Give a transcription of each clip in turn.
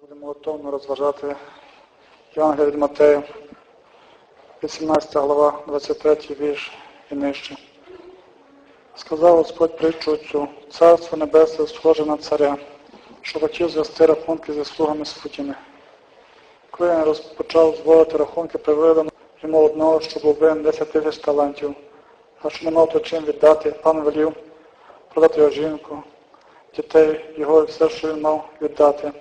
Будемо готовно розважати Євангелія від Матея, 18 глава, 23 вірш і нижче. Сказав Господь притчу цю, царство небесне схоже на царя, що хотів звести рахунки зі слугами своїми. Коли він розпочав зводити рахунки, привели йому одного, що був винен 10 тисяч талантів, а що не мав то чим віддати, пан велів продати його жінку, дітей, його і все, що він мав віддати.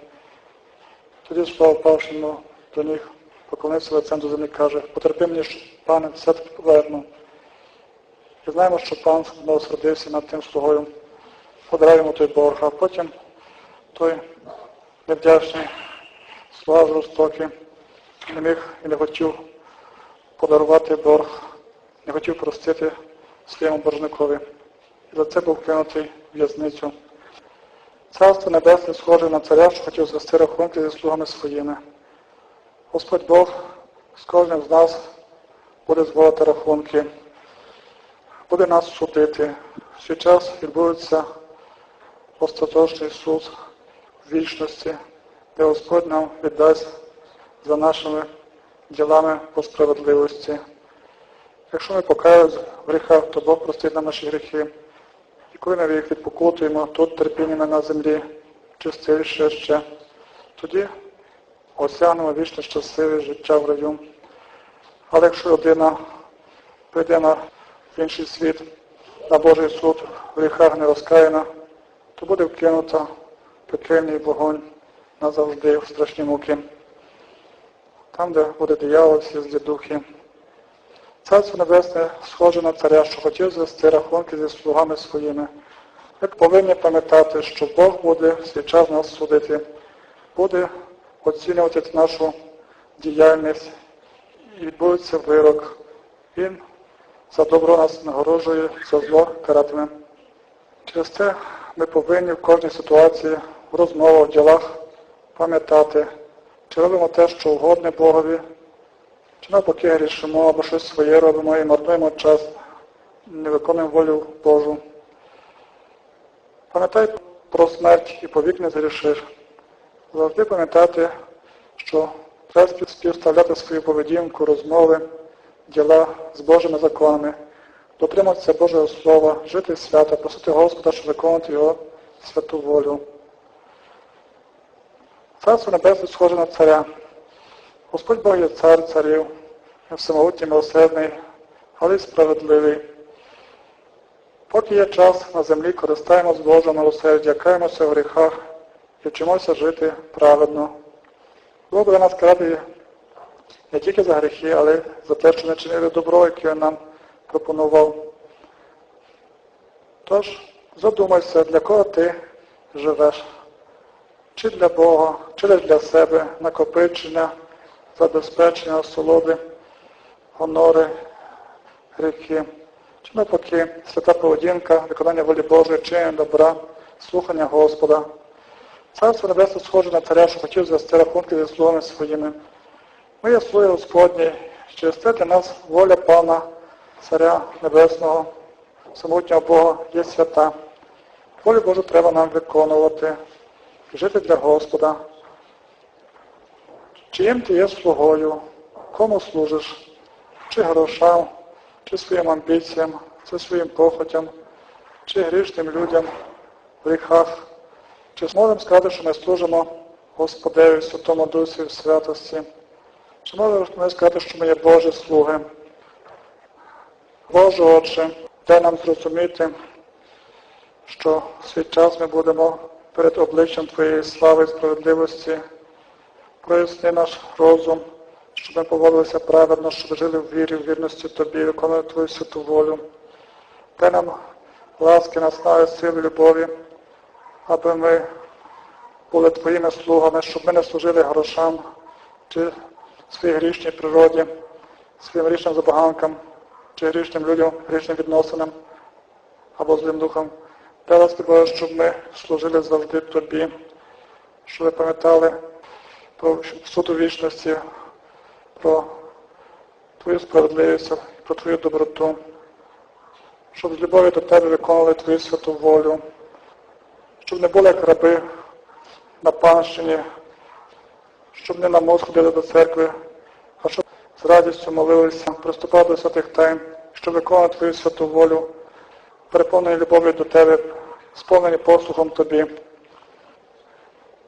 Тоді слава впавши йому до ніг, поклонився лицем до землі, каже, потерпи мені, пане, все таки поверну. І знаємо, що пан знову сердився над тим слугою, подарав йому той борг, а потім той невдячний, слуга жорстокий, не міг і не хотів подарувати борг, не хотів простити своєму боржникові. І за це був кинутий в'язницю. Царство Небесне схоже на царя, що хотів звести рахунки зі слугами своїми. Господь Бог з кожним з нас буде зводити рахунки, буде нас судити. В свій час відбудеться остаточний суд в вічності, де Господь нам віддасть за нашими ділами по справедливості. Якщо ми покаялись в гріхах, то Бог простить нам наші гріхи. Коли ми їх відпокутуємо тут терпіннями на землі, чистіше ще, тоді осягнемо вічне щасливе життя в раю. Але якщо людина прийде на інший світ, на Божий суд, в гріхах не розкаяна, то буде вкинута пекельний вогонь назавжди в страшні муки. Там, де буде диявол, всі злі духи. Царство Небесне схоже на царя, що хотів звести рахунки зі слугами своїми. Ми повинні пам'ятати, що Бог буде свій час нас судити, буде оцінювати нашу діяльність і відбудеться вирок. Він за добро нас нагороджує, за зло каратиме. Через це ми повинні в кожній ситуації, в розмовах, в ділах пам'ятати, чи робимо те, що угодне Богові, чи навпаки грішимо або щось своє робимо і марнуємо час, не виконуємо волю Божу. Пам'ятай про смерть і повік не згрішиш. Завжди пам'ятати, що треба співставляти свою поведінку, розмови, діла з Божими законами, дотримуватися Божого Слова, жити свято, просити Господа, щоб виконувати Його святу волю. Царство Небесне схоже на царя. Господь Бог є цар царів, всемогутній милосердний, але й справедливий. Поки є час на землі, користаємось Божого милосердя, каємося в гріхах і вчимося жити праведно. Бог буде нас карати не тільки за гріхи, але й за те, що не чинили добро, яке Він нам пропонував. Тож, задумайся, для кого ти живеш. Чи для Бога, чи для себе, накопичення, забезпечення, солоди, гонори, гріхи. Чи навпаки, свята поведінка, виконання волі Божої, чинення добра, слухання Господа. Царство Небесне схоже на царя, що хотів звести рахунки зі слугами своїми. Ми є слуги Господні, через це для нас воля Пана, Царя Небесного, самотнього Бога є свята. Волю Божу треба нам виконувати, жити для Господа. Чиїм ти є слугою, кому служиш, чи грошам, чи своїм амбіціям, чи своїм похотям, чи грішним людям в гріхах. Чи зможемо сказати, що ми служимо Господеві, Святому Дусі в святості? Чи можемо ми сказати, що ми є Божі слуги? Боже Отче, дай нам зрозуміти, що свій час ми будемо перед обличчям Твоєї слави і справедливості. Проясни наш розум, щоб ми поводилися праведно, щоб жили в вірі, в вірності Тобі, виконували Твою святу волю. Дай нам ласки, наснаги, сили, любові, аби ми були Твоїми слугами, щоб ми не служили грошам чи своїй грішній природі, своїм грішним забаганкам, чи грішним людям, грішним відносинам або злим духом. Дай ласки Боже, щоб ми служили завжди Тобі, щоб ви пам'ятали про суд у вічності, про Твою справедливість, про Твою доброту, щоб з любові до Тебе виконували Твою святу волю, щоб не були як раби на панщині, щоб не на мост ходили до церкви, а щоб з радістю молилися, приступали до святих тайн, щоб виконувати Твою святу волю, переповнені любов'ю до Тебе, сповнені послухом Тобі.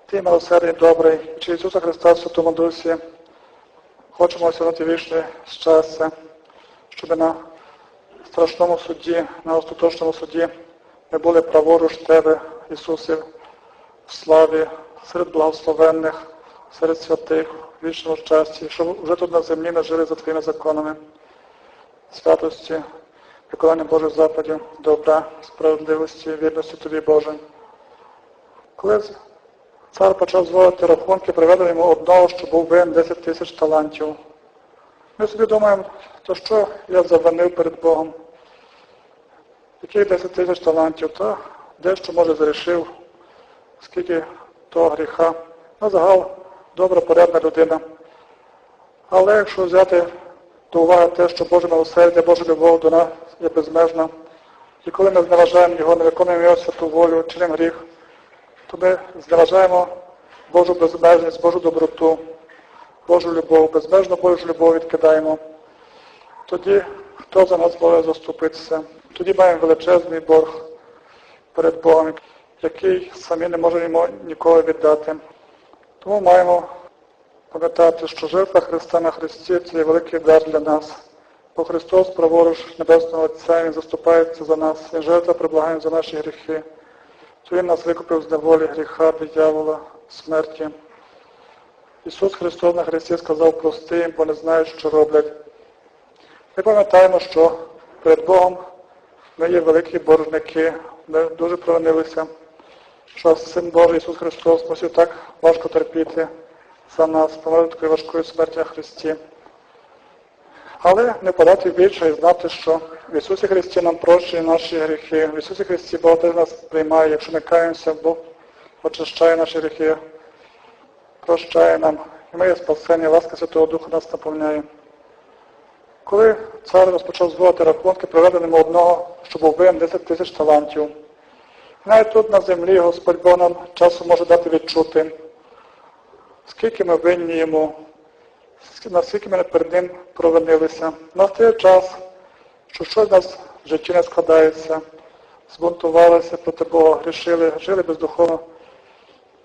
Ти милосердний добрий, через Ісуса Христа в Святому Дусі хочемо осягнути вічне щастя, щоб на страшному суді, на остаточному суді ми були праворуч Тебе, Ісусе, в славі, серед благословенних, серед святих, в вічному щасті, щоб вже тут на землі ми жили за Твоїми законами, святості, виконання Божих заповідей, добра, справедливості, вірності Тобі, Боже. Коли цар почав зводити рахунки, привели йому одного, що був винен 10 тисяч талантів. Ми собі думаємо, то що я завинив перед Богом? Яких 10 тисяч талантів, то дещо, може, зарішив, скільки того гріха. На загал добра, порядна людина. Але якщо взяти до уваги те, що Боже милосердя, Божа любов до нас є безмежна, і коли ми зневажаємо Його, не виконуємо Його святу волю, чинимо гріх, то ми зневажаємо Божу безмежність, Божу доброту, Божу любов, безмежну Божу любов відкидаємо. Тоді хто за нас може заступитися? Тоді маємо величезний борг перед Богом, який самі не можемо ніколи віддати. Тому маємо пам'ятати, що жертва Христа на Христі це є великий дар для нас. Бо Христос, праворуч Небесного Отця, Він заступається за нас, Він жертва приблагає за наші гріхи. То Він нас викупив з неволі гріха, диявола, смерті. Ісус Христос на Христі сказав прости їм, бо не знають, що роблять. Ми пам'ятаємо, що перед Богом ми є великі боржники, ми дуже провинилися, що Син Божий Ісус Христос мусив так важко терпіти за нас, померти такою важкою смерті на Христі. Але не подати більше і знати, що в Ісусі Христі нам прощені наші гріхи. В Ісусі Христі Бог нас приймає. Якщо ми каємося, Бог очищає наші гріхи, прощає нам. І ми є спасення, ласка Святого Духа нас наповняє. Коли цар розпочав зводити рахунки, проведеному одного, що був винен 10 тисяч талантів. Навіть тут на землі Господь Бог нам часом може дати відчути, скільки ми винні йому, наскільки ми перед ним провинилися. Настає час, що щось в нас в житті не складається, збунтувалися проти Бога, грішили, жили бездуховно.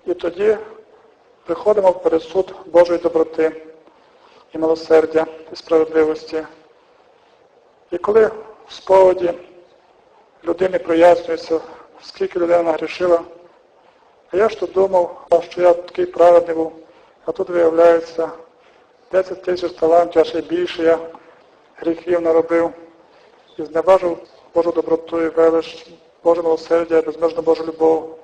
І тоді приходимо в пересуд Божої доброти і милосердя, і справедливості. І коли в сповіді людині прояснюється, скільки людина нагрішила, а я ж тут думав, що я такий праведний був, а тут виявляється 10 тисяч талантів, а ще більше я гріхів наробив і зневажив Божу доброту і велич, Боже милосердя, безмежну Божу любов.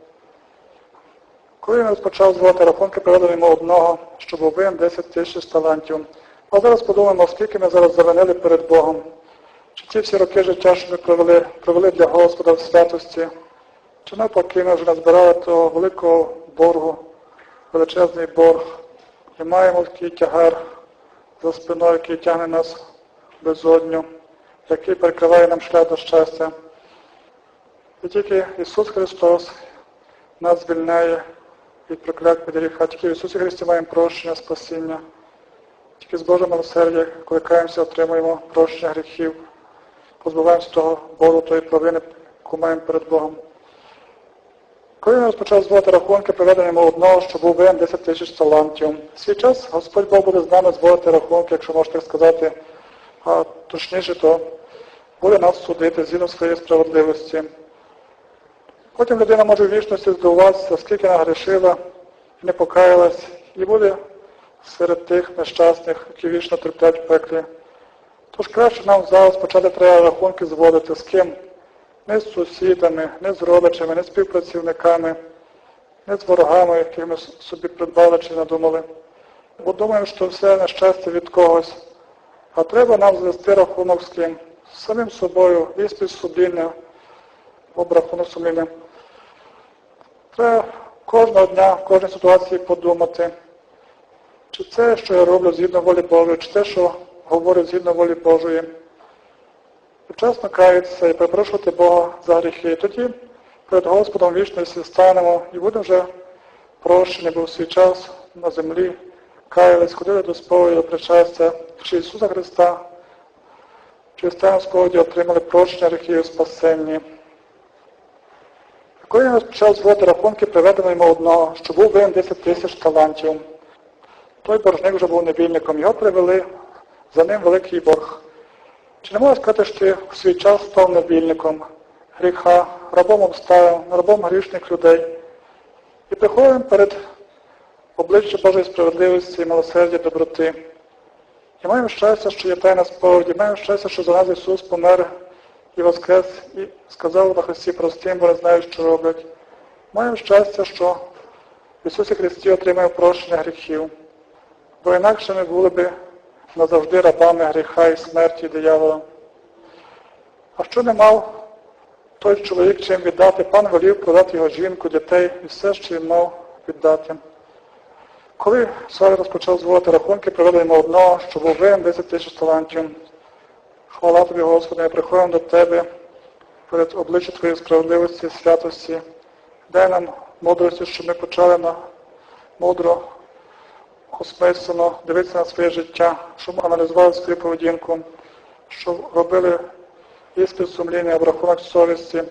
Коли він розпочав звати рахунки, приведемо йому одного, що був винен 10 тисяч талантів. А зараз подумаємо, скільки ми зараз завинили перед Богом. Чи ті всі роки життя, що ми провели, провели для Господа в святості, чи навпаки ми вже назбирали того великого боргу, величезний борг, і маємо такий тягар за спиною, який тягне нас безодню, який перекриває нам шлях до щастя. І тільки Ісус Христос нас звільняє від проклять під гріха. Тільки в Ісусі Христі маємо прощення, спасіння. Тільки з Божого милосердя, коли каємося, отримуємо прощення гріхів, позбуваємося того болу, тої провини, яку маємо перед Богом. Коли він розпочав зводити рахунки, приведемо одного, що був винен 10 тисяч талантів. Свій час Господь Бог буде з нами зводити рахунки, якщо можна так сказати, а точніше, то буде нас судити згідно своєї справедливості. Потім людина може в вічності здивуватися, скільки нагрішила і не покаялась, і буде серед тих нещасних, які вічно терплять в пеклі. Тож краще нам зараз почати треба рахунки зводити з ким? Не з сусідами, не з родичами, не з співпрацівниками, не з ворогами, яких ми собі придбали чи надумали. Бо думаємо, що все нещастя від когось. А треба нам звести рахунок з ким? З самим собою, віспіт сумління, обрахунок сумління. Треба кожного дня, в кожній ситуації подумати, чи це, що я роблю згідно волі Божої, чи те, що говорю згідно волі Божої. Вчасно каятися і перепрошувати Бога за гріхи. Тоді перед Господом вічності станемо і будемо вже прощені, бо в свій час на землі каялись, ходили до сповіді, до причастя, через Ісуса Христа, через таїн сповіді отримали прощення гріхів і спасення. Коли він розпочав зводити рахунки, приведено йому одного, що був винен 10 тисяч талантів. Той боржник вже був невільником, його привели, за ним великий борг. Чи не можна сказати, що ти в свій час став невільником, гріха, рабом обставин, рабом грішних людей? І приходимо перед обличчя Божої справедливості, милосердя, доброти. І маємо щастя, що є тайна сповіді, маємо щастя, що за нас Ісус помер і воскрес, і сказав на Христі простим, бо не знають, що роблять. Маємо щастя, що в Ісусі Христі отримаємо прощення гріхів, бо інакше ми були б назавжди рабами гріха і смерті диявола. А що не мав той чоловік чим віддати, пан волів продати його жінку, дітей і все, що він мав віддати. Коли Саві розпочав зводити рахунки, привели йому одного, що був винен 10 тисяч талантів. Хвала тобі, Господи, ми приходимо до Тебе перед обличчя Твоєї справедливості і святості. Дай нам мудрості, щоб ми почали на мудро, осмислено дивитися на своє життя, щоб аналізували свою поведінку, щоб робили іспит сумління, обрахунок совісті,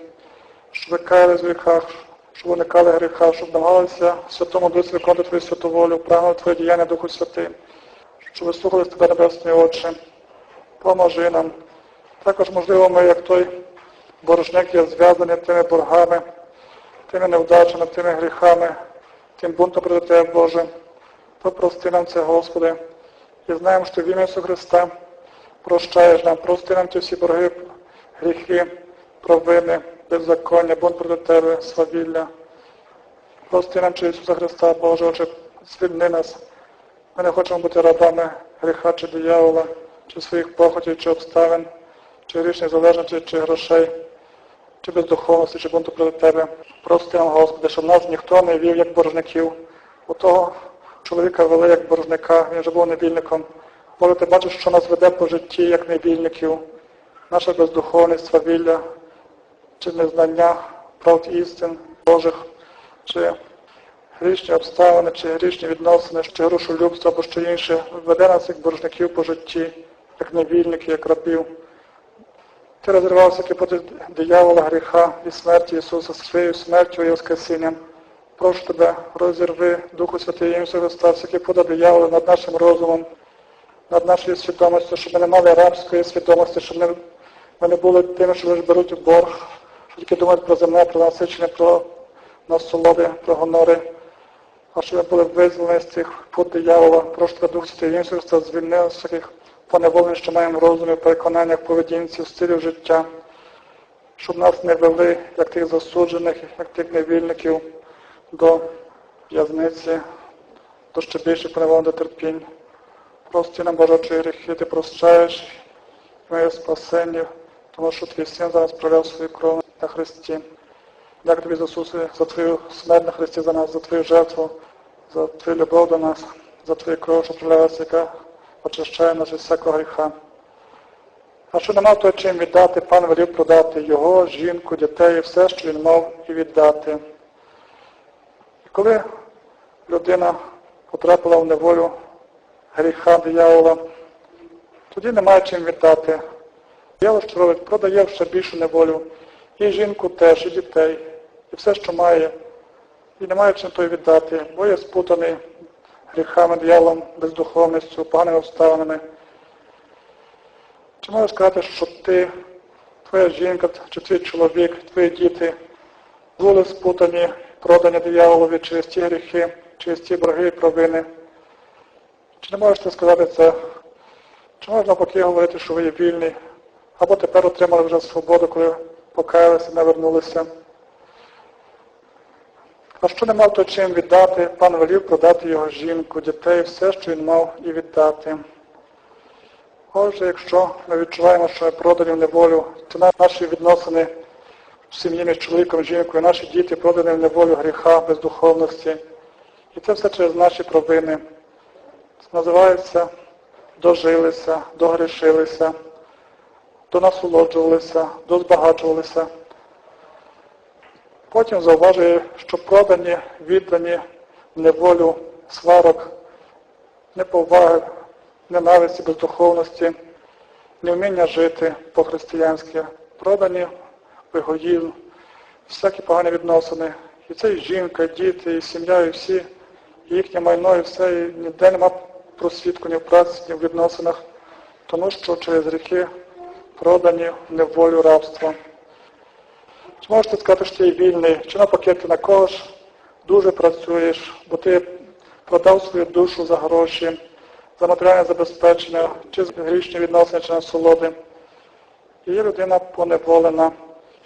щоб каялись в гріхах, щоб уникали гріха, щоб намагалися в Святому Дусі виконувати Твою святу волю, прагнули Твоє діяння Духу Святий, щоб вислухали Тебе небесні очі. Поможи нам. Також, можливо, ми, як той боржник, є зв'язані тими боргами, тими невдачами, тими гріхами, тим бунтом проти Тебе, Боже. Попрости нам це, Господи, і знаємо, що в ім'я Христа прощаєш нам, прости нам ті всі борги, гріхи, провини, беззаконня, бунт проти Тебе, свавілля. Прости нам через Ісуса Христа, Боже, Отче, звільни нас. Ми не хочемо бути рабами гріха чи диявола, чи своїх похотів, чи обставин, чи грішних залежностей, чи грошей, чи бездуховності, чи бунту проти Тебе. Прости нам, Господи, щоб нас ніхто не вів як боржників. У того чоловіка вели як боржника, він же був невільником. Боже, ти бачиш, що нас веде по житті як невільників, наша бездуховність, свавілля, чи незнання правд істин Божих, чи грішні обставини, чи грішні відносини, чи грошолюбство або що інше, веде нас як боржників по житті, як невільників, як рабів. Ти розривався проти диявола, гріха і смерті Ісуса своєю смертю і Воскресінням. Прошу тебе, розірви Духу Святий Ісуса Христа, всякі пода диявола над нашим розумом, над нашою свідомістю, щоб ми не мали рабської свідомості, щоб ми, не були тими, що лише беруть у борг, що тільки думають про земне, про насичення, про насолоди, про гонори, а щоб ми були визволені з цих пут диявола. Прошу тебе, Дух Святий Ісуса Христа, звільни з всяких поневолень, що маємо розумі, переконаннях, поведінці, в стилі життя, щоб нас не вели, як тих засуджених, як тих невільників, до в'язниці, до ще поневолень до терпінь. Прости нам, Боже, очі гріхи, ти прощаєш моє спасення, тому що твій син зараз проляв свою кров на Христі. Дякую тобі, Ісусе, за твою смерть на Христі за нас, за твою жертву, за твою любов до нас, за твою кров, що пролялася, яка очищає нас від всякого гріха. А що не мав то чим віддати, пан велів продати його, жінку, дітей, все, що він мав, і віддати. Коли людина потрапила в неволю гріха диявола, тоді немає чим віддати. Диявол що робить, продає ще більшу неволю. І жінку теж, і дітей, і все, що має. І немає чим той віддати, бо є спутаний гріхами, дияволом, бездуховністю, поганими обставинами. Чи можеш сказати, що ти, твоя жінка, чи твій чоловік, твої діти були спутані, продані дияволові через ті гріхи, через ті борги і провини? Чи не можеш ти сказати це? Чи можна поки говорити, що ви є вільні, або тепер отримали вже свободу, коли покаялися, не вернулися? А що не мав то чим віддати, пан велів продати його жінку, дітей, все, що він мав, і віддати. Отже, якщо ми відчуваємо, що ми продані в неволю, то наші відносини сім'ї чоловіком жінкою, наші діти продані в неволю гріха, бездуховності. І це все через наші провини. Це називається дожилися, догрішилися, донасолоджувалися, дозбагачувалися. Потім зауважує, що продані, віддані неволю сварок, неповаги, ненависті, бездуховності, невміння жити по-християнськи, продані в егоїзм, всякі погані відносини. І це і жінка, і діти, і сім'я, і всі, і їхнє майно, і все, і ніде нема просвідку ні в праці, ні в відносинах, тому що через гріхи продані в неволю рабства. Чи можете сказати, що ти вільний, чи навпаки ти на когось дуже працюєш, бо ти продав свою душу за гроші, за матеріальне забезпечення, чи за грішні відносини, чи насолоди. І є людина поневолена.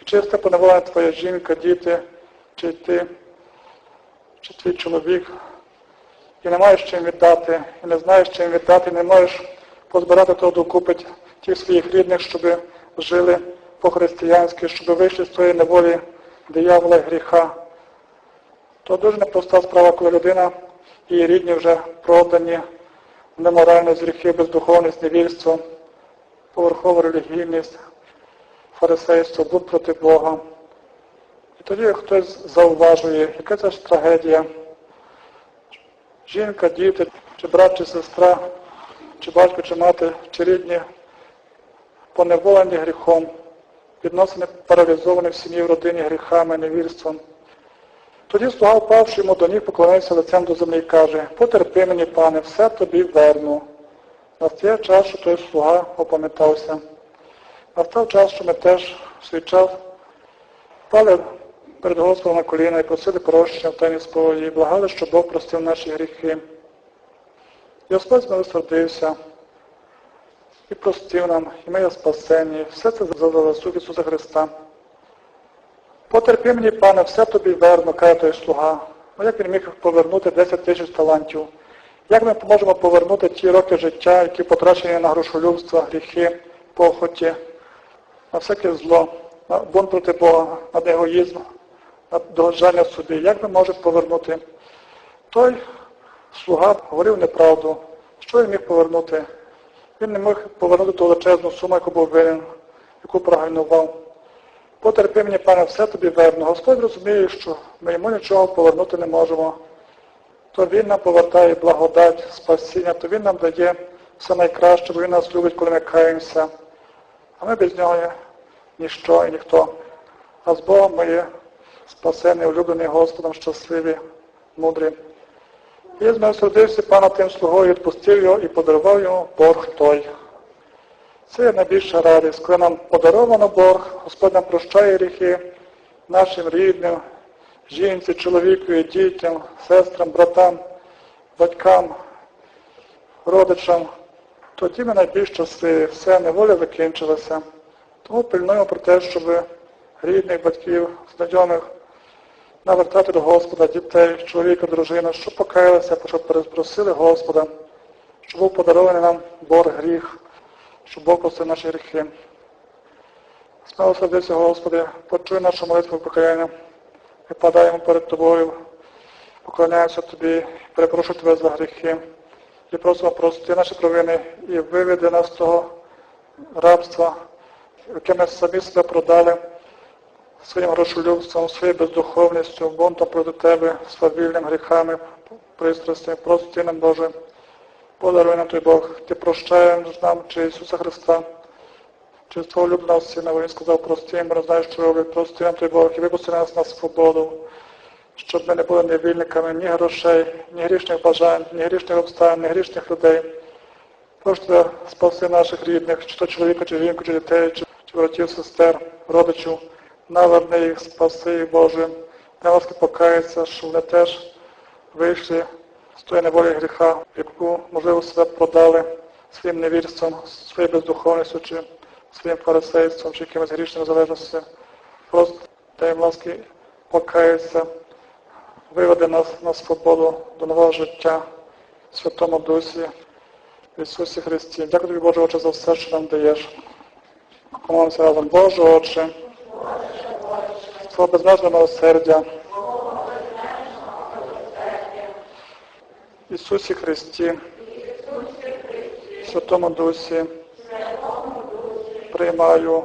Через поневолена твоя жінка, діти, чи ти, чи твій чоловік. І не маєш чим віддати, і не знаєш чим віддати, і не можеш позбирати того докупи тих своїх рідних, щоб жили по-християнськи, щоб вийшли з тої неволі диявола і гріха. То дуже непроста справа, коли людина і її рідні вже продані в неморальність, гріхи, бездуховність, невільство, поверхова релігійність, фарисейство, буд проти Бога. І тоді хтось зауважує, яка це ж трагедія. Жінка, діти, чи брат, чи сестра, чи батько, чи мати, чи рідні, поневолені гріхом, відносини паралізовані в сім'ї, в родині гріхами, невірством. Тоді слуга, впавши йому до ніг, поклонився лицем до землі і каже, потерпи мені, пане, все тобі верну. Настає час, що той слуга опам'ятався. Настав час, що ми теж в свій час впали перед Господом на коліна і просили прощення в тайні сповіді, і благали, щоб Бог простив наші гріхи. І Господь змилосердився і простив нам, і ми є спасені. Все це за заслуг Ісуса Христа. Потерпи мені, пане, все тобі верно, каже той слуга. Ну як він міг повернути 10 тисяч талантів? Як ми можемо повернути ті роки життя, які потрачені на грошолюбство, гріхи, похоті, на всяке зло, на бунт проти Бога, на егоїзм, на догоджання собі? Як ми можемо повернути? Той слуга говорив неправду. Що він міг повернути? Він не міг повернути ту величезну суму, яку був винен, яку прогальнував. Потерпи мені, пане, все тобі верно. Господь розуміє, що ми йому нічого повернути не можемо. То Він нам повертає благодать, спасіння, то Він нам дає все найкраще, бо Він нас любить, коли ми каємося. А ми без нього ніщо і ніхто. А з Богом ми є спасені, улюблені Господом, щасливі, мудрі. І змилосердився пана тим слугою, відпустив його і подарував йому борг той. Це найбільша радість, коли нам подаровано Бог, Господь нам прощає гріхи нашим рідним, жінці, чоловікові, дітям, сестрам, братам, батькам, родичам. Тоді ми найбільш щасливі, все, неволя закінчилася. Тому пильнуємо про те, щоб рідних, батьків, знайомих навертати до Господа дітей, чоловіка, дружину, щоб покаялися, щоб переспросили Господа, щоб був подарований нам борг гріх щоб Бог простив наші гріхи. Смело сердися, Господи, почуй нашу молитву покаяння. Ми падаємо перед Тобою, поклоняємося Тобі, перепрошую Тебе за гріхи. І просимо прости наші провини і виведи нас з того рабства, яке ми самі себе продали своїм грошолюбством, своєю бездуховністю, бунтом проти Тебе, свавільним гріхами, пристрастями. Прости Боже. Подаруй нам той Бог, Ти прощаєш нам через Ісуса Христа, через Твого улюбленого Сина, бо Він сказав, прости, ми знаєш, що роблять, прости нам той Бог, і випусти нас на свободу, щоб ми не були невільниками ні грошей, ні грішних бажань, ні грішних обставин, ні грішних людей. Прошу Тебе, спаси наших рідних, чи то чоловіка, чи жінку, чи дітей, чи, чи братів, сестер, родичів, наверни їх, спаси Боже, дай ласки покаяться, щоб вони теж вийшли з тої неволі гріха, яку, можливо, себе продали своїм невірством, своєю бездуховністю, чи своїм фарисейством, чи якимось грішними залежності. Просто дай їм ласки покаятися, виведе нас на свободу до нового життя в Святому Дусі, в Ісусі Христі. Дякую тобі, Боже Отче, за все, що нам даєш. Помолимося разом, Боже Отче, Твого безмежного милосердя, Ісусі Христі, Святому Дусі, приймаю,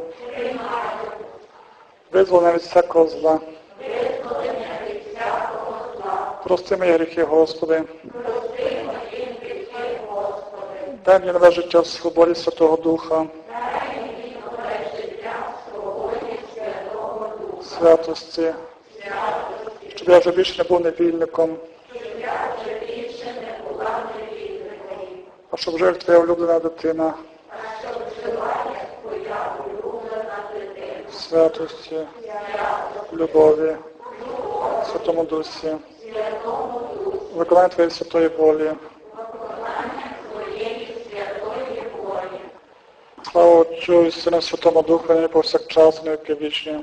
визволене від всякого зла. Прости мої гріхи, Господи. Дай мені нове життя в свободі Святого Духа. Святості. Щоб я вже більше не був невільником. А щоб жив твоя улюблена дитина. Святості, любові, Святому Дусі, виконання Твоєї святої волі. Слава Отцю і Сину Святому Духу, нині повсякчас, і віки вічні.